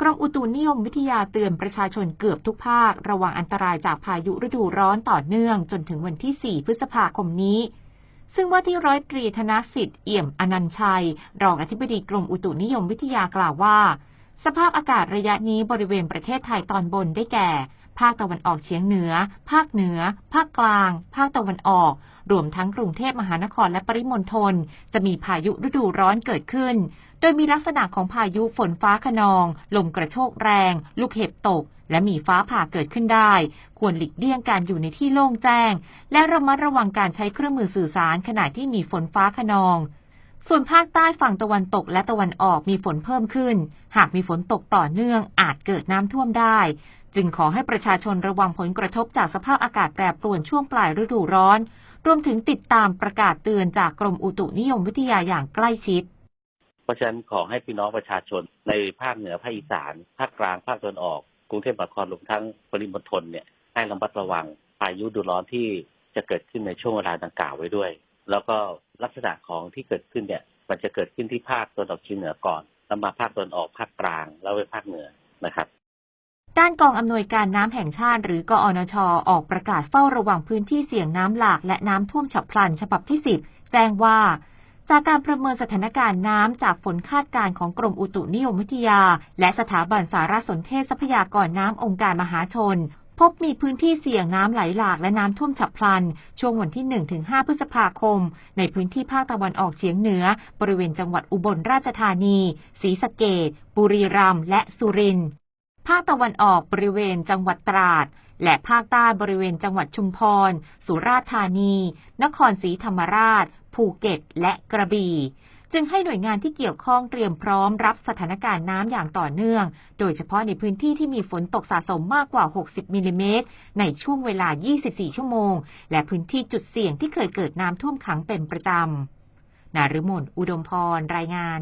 กรมอุตุนิยมวิทยาเตือนประชาชนเกือบทุกภาค ระวังอันตรายจากพายุฤดูร้อนต่อเนื่องจนถึงวันที่ 4 พฤษภาคมนี้ ซึ่งว่าที่ร้อยตรีธนสิทธิ์เอี่ยมอนันชัย รองอธิบดีกรมอุตุนิยมวิทยากล่าวว่า สภาพอากาศระยะนี้บริเวณประเทศไทยตอนบนได้แก่ ภาคตะวันออกเฉียงเหนือ ภาคเหนือ ภาคกลาง ภาคตะวันออก รวมทั้งกรุงเทพมหานครและปริมณฑลจะมีพายุฤดูร้อนเกิดขึ้น โดยมีลักษณะของพายุฝนฟ้าขนอง ลมกระโชกแรง ลูกเห็บตก และมีฟ้าผ่าเกิดขึ้นได้ ควรหลีกเลี่ยงการอยู่ในที่โล่งแจ้ง และระมัดระวังการใช้เครื่องมือสื่อสารขณะที่มีฝนฟ้าขนองส่วนภาคใต้ฝั่งตะวันตกและตะวันออกมีฝนเพิ่มขึ้น หากมีฝนตกต่อเนื่องอาจเกิดน้ำท่วมได้ จึงขอให้ประชาชนระวังผลกระทบจากสภาพอากาศแปรปรวนช่วงปลายฤดูร้อน รวมถึงติดตามประกาศเตือนจากกรมอุตุนิยมวิทยาอย่างใกล้ชิด เพราะฉะนั้นขอให้พี่น้องประชาชนในภาคเหนือภาคอีสานภาคกลางภาคตะวันออก กรุงเทพมหานครรวมทั้งปริมณฑลเนี่ยให้ระมัดระวังพายุดูร้อนที่จะเกิดขึ้นในช่วงเวลาดังกล่าวไว้ด้วย แล้วก็ลักษณะของที่เกิดขึ้นเนี่ยมันจะเกิดขึ้นที่ภาคตะวันออกเฉียงเหนือก่อนแล้วมาภาคตะวันออกภาคกลาง แล้วไปภาคเหนือนะครับ กองอำนวยการน้ำแห่งชาติ หรือกอนช ออกประกาศเฝ้าระวังพื้นที่เสี่ยงน้ำหลากและน้ำท่วมฉับพลันฉบับที่ 10 แจ้งว่า จากการประเมินสถานการณ์น้ำจากฝนคาดการณ์ของกรมอุตุนิยมวิทยา และสถาบันสารสนเทศทรัพยากรน้ำองค์การมหาชน พบมีพื้นที่เสี่ยงน้ำไหลหลากและน้ำท่วมฉับพลัน ช่วงวันที่ 1-5 พฤษภาคม ในพื้นที่ภาคตะวันออกเฉียงเหนือ บริเวณจังหวัดอุบลราชธานี ศรีสะเกษบุรีรัมย์และสุรินทร์ ภาคตะวันออกบริเวณจังหวัดตราด และภาคใต้บริเวณจังหวัดชุมพร สุราษฎร์ธานี นครศรีธรรมราช ภูเก็ต และกระบี่ จึงให้หน่วยงานที่เกี่ยวข้องเตรียมพร้อมรับสถานการณ์น้ำอย่างต่อเนื่อง โดยเฉพาะในพื้นที่ที่มีฝนตกสะสมมากกว่า 60 มิลลิเมตร ในช่วงเวลา 24 ชั่วโมง และพื้นที่จุดเสี่ยงที่เคยเกิดน้ำท่วมขังเป็นประจำ นาฤมลอุดมพร รายงาน